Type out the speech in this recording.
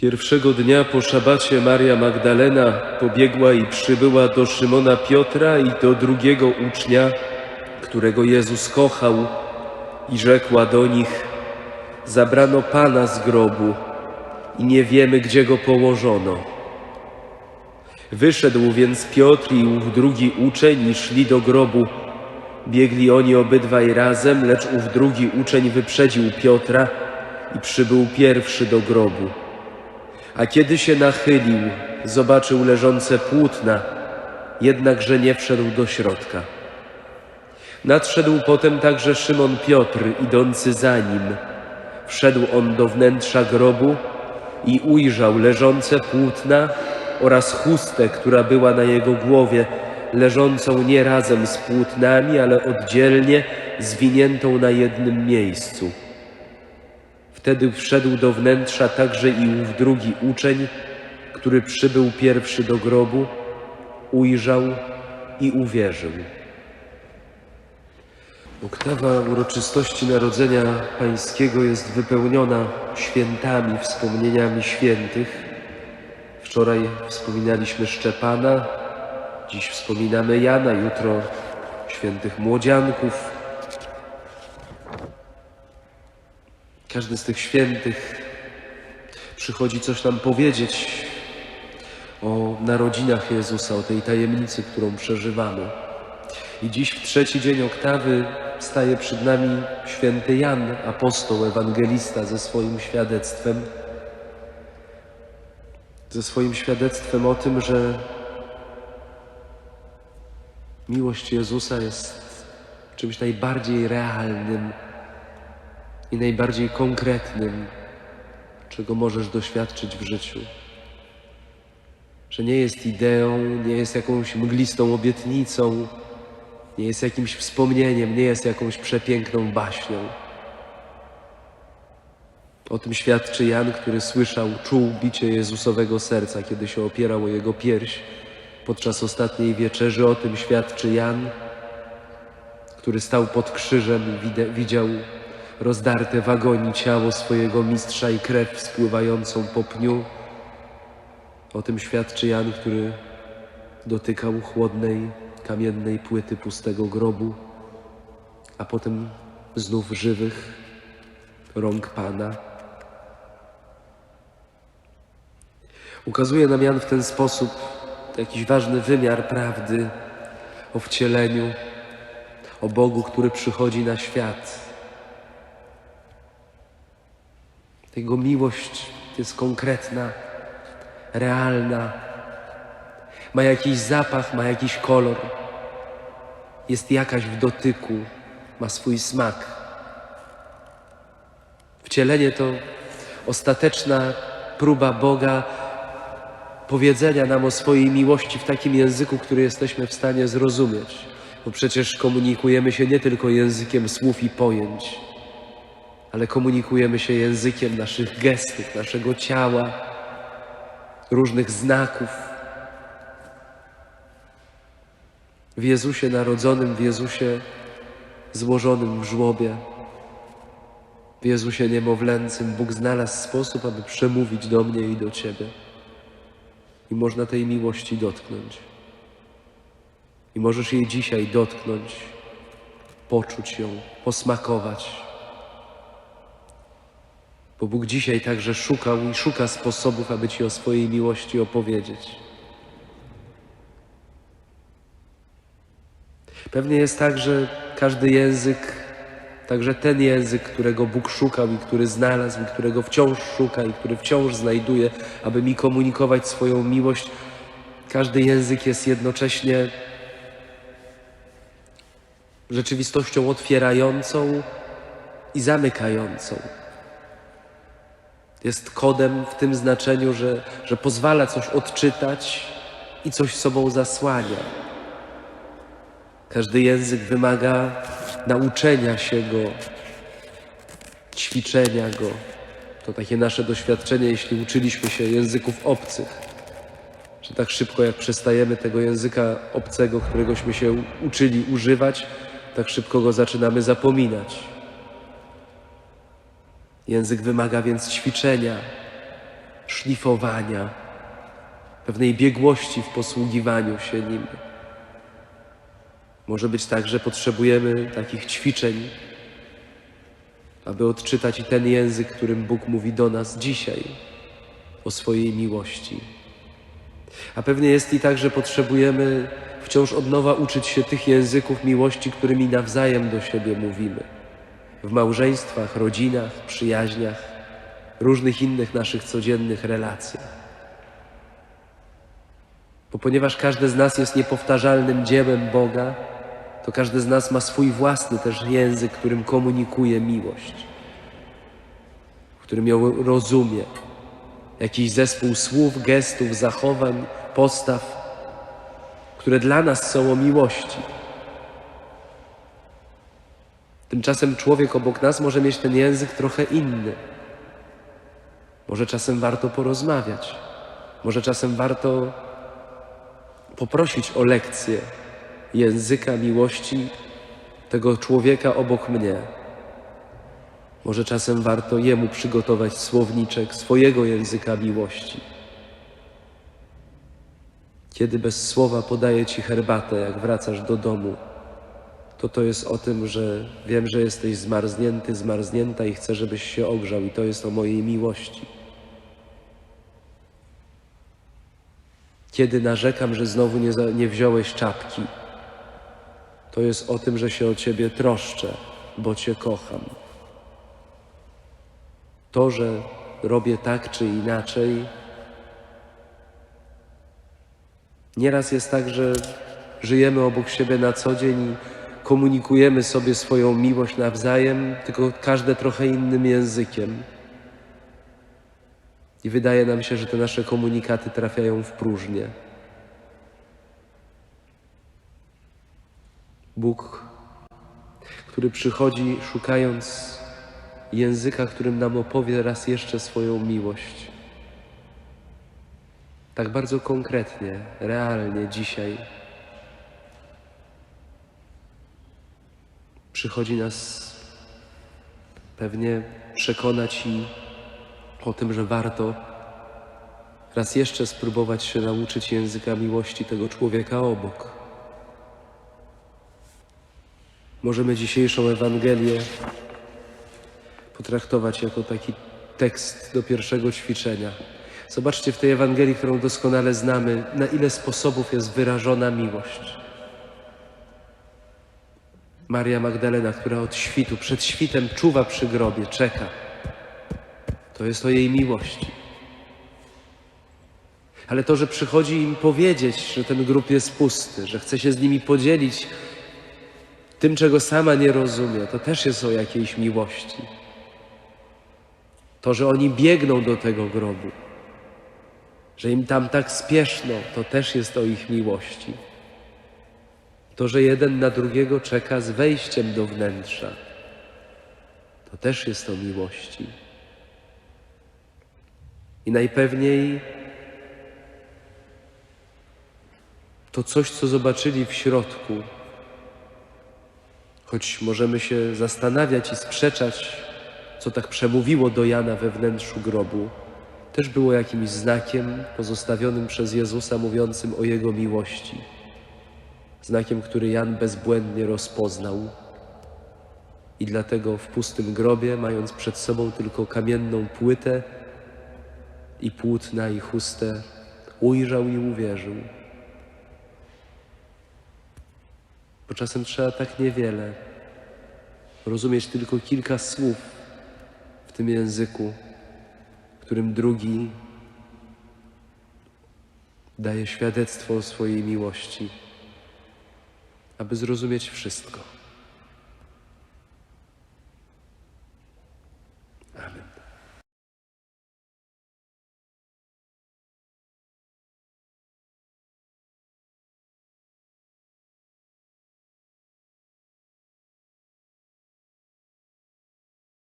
Pierwszego dnia po szabacie Maria Magdalena pobiegła i przybyła do Szymona Piotra i do drugiego ucznia, którego Jezus kochał, i rzekła do nich: Zabrano Pana z grobu i nie wiemy, gdzie go położono. Wyszedł więc Piotr i ów drugi uczeń i szli do grobu. Biegli oni obydwaj razem, lecz ów drugi uczeń wyprzedził Piotra i przybył pierwszy do grobu. A kiedy się nachylił, zobaczył leżące płótna, jednakże nie wszedł do środka. Nadszedł potem także Szymon Piotr, idący za nim. Wszedł on do wnętrza grobu i ujrzał leżące płótna oraz chustę, która była na jego głowie, leżącą nie razem z płótnami, ale oddzielnie, zwiniętą na jednym miejscu. Wtedy wszedł do wnętrza także i ów drugi uczeń, który przybył pierwszy do grobu, ujrzał i uwierzył. Oktawa uroczystości Narodzenia Pańskiego jest wypełniona świętami, wspomnieniami świętych. Wczoraj wspominaliśmy Szczepana, dziś wspominamy Jana, jutro świętych młodzianków. Każdy z tych świętych przychodzi coś nam powiedzieć o narodzinach Jezusa, o tej tajemnicy, którą przeżywamy. I dziś w trzeci dzień oktawy staje przed nami święty Jan, apostoł, ewangelista ze swoim świadectwem. Ze swoim świadectwem o tym, że miłość Jezusa jest czymś najbardziej realnym i najbardziej konkretnym, czego możesz doświadczyć w życiu. Że nie jest ideą, nie jest jakąś mglistą obietnicą, nie jest jakimś wspomnieniem, nie jest jakąś przepiękną baśnią. O tym świadczy Jan, który słyszał, czuł bicie Jezusowego serca, kiedy się opierał o jego pierś podczas ostatniej wieczerzy. O tym świadczy Jan, który stał pod krzyżem i widział rozdarte w agonii ciało swojego mistrza i krew spływającą po pniu. O tym świadczy Jan, który dotykał chłodnej, kamiennej płyty pustego grobu, a potem znów żywych rąk Pana. Ukazuje nam Jan w ten sposób jakiś ważny wymiar prawdy o wcieleniu, o Bogu, który przychodzi na świat. Jego miłość jest konkretna, realna, ma jakiś zapach, ma jakiś kolor, jest jakaś w dotyku, ma swój smak. Wcielenie to ostateczna próba Boga powiedzenia nam o swojej miłości w takim języku, który jesteśmy w stanie zrozumieć, bo przecież komunikujemy się nie tylko językiem słów i pojęć, ale komunikujemy się językiem naszych gestów, naszego ciała, różnych znaków. W Jezusie narodzonym, w Jezusie złożonym w żłobie, w Jezusie niemowlęcym Bóg znalazł sposób, aby przemówić do mnie i do Ciebie. I można tej miłości dotknąć. I możesz jej dzisiaj dotknąć, poczuć ją, posmakować. Bo Bóg dzisiaj także szukał i szuka sposobów, aby Ci o swojej miłości opowiedzieć. Pewnie jest tak, że każdy język, także ten język, którego Bóg szukał i który znalazł, i którego wciąż szuka i który wciąż znajduje, aby mi komunikować swoją miłość, każdy język jest jednocześnie rzeczywistością otwierającą i zamykającą. Jest kodem w tym znaczeniu, że, że pozwala coś odczytać i coś sobą zasłania. Każdy język wymaga nauczenia się go, ćwiczenia go. To takie nasze doświadczenie, jeśli uczyliśmy się języków obcych, że tak szybko jak przestajemy tego języka obcego, któregośmy się uczyli używać, tak szybko go zaczynamy zapominać. Język wymaga więc ćwiczenia, szlifowania, pewnej biegłości w posługiwaniu się nim. Może być tak, że potrzebujemy takich ćwiczeń, aby odczytać i ten język, którym Bóg mówi do nas dzisiaj o swojej miłości. A pewnie jest i tak, że potrzebujemy wciąż od nowa uczyć się tych języków miłości, którymi nawzajem do siebie mówimy. W małżeństwach, rodzinach, przyjaźniach, różnych innych naszych codziennych relacjach. Bo ponieważ każdy z nas jest niepowtarzalnym dziełem Boga, to każdy z nas ma swój własny też język, którym komunikuje miłość, którym ją rozumie. Jakiś zespół słów, gestów, zachowań, postaw, które dla nas są o miłości. Tymczasem człowiek obok nas może mieć ten język trochę inny. Może czasem warto porozmawiać, może czasem warto poprosić o lekcję języka miłości tego człowieka obok mnie. Może czasem warto jemu przygotować słowniczek swojego języka miłości. Kiedy bez słowa podaję ci herbatę, jak wracasz do domu, to to jest o tym, że wiem, że jesteś zmarznięty, zmarznięta i chcę, żebyś się ogrzał, i to jest o mojej miłości. Kiedy narzekam, że znowu nie, nie wziąłeś czapki, to jest o tym, że się o ciebie troszczę, bo cię kocham. To, że robię tak czy inaczej, nieraz jest tak, że żyjemy obok siebie na co dzień komunikujemy sobie swoją miłość nawzajem, tylko każde trochę innym językiem. I wydaje nam się, że te nasze komunikaty trafiają w próżnię. Bóg, który przychodzi szukając języka, którym nam opowie raz jeszcze swoją miłość. Tak bardzo konkretnie, realnie dzisiaj. Przychodzi nas pewnie przekonać i o tym, że warto raz jeszcze spróbować się nauczyć języka miłości tego człowieka obok. Możemy dzisiejszą Ewangelię potraktować jako taki tekst do pierwszego ćwiczenia. Zobaczcie w tej Ewangelii, którą doskonale znamy, na ile sposobów jest wyrażona miłość. Maria Magdalena, która od świtu, przed świtem czuwa przy grobie, czeka. To jest o jej miłości. Ale to, że przychodzi im powiedzieć, że ten grób jest pusty, że chce się z nimi podzielić tym, czego sama nie rozumie, to też jest o jakiejś miłości. To, że oni biegną do tego grobu, że im tam tak spieszno, to też jest o ich miłości. To, że jeden na drugiego czeka z wejściem do wnętrza, to też jest o miłości. I najpewniej to coś, co zobaczyli w środku, choć możemy się zastanawiać i sprzeczać, co tak przemówiło do Jana we wnętrzu grobu, też było jakimś znakiem pozostawionym przez Jezusa, mówiącym o Jego miłości. Znakiem, który Jan bezbłędnie rozpoznał. I dlatego w pustym grobie, mając przed sobą tylko kamienną płytę i płótna i chustę, ujrzał i uwierzył. Bo czasem trzeba tak niewiele, rozumieć tylko kilka słów w tym języku, którym drugi daje świadectwo o swojej miłości, aby zrozumieć wszystko.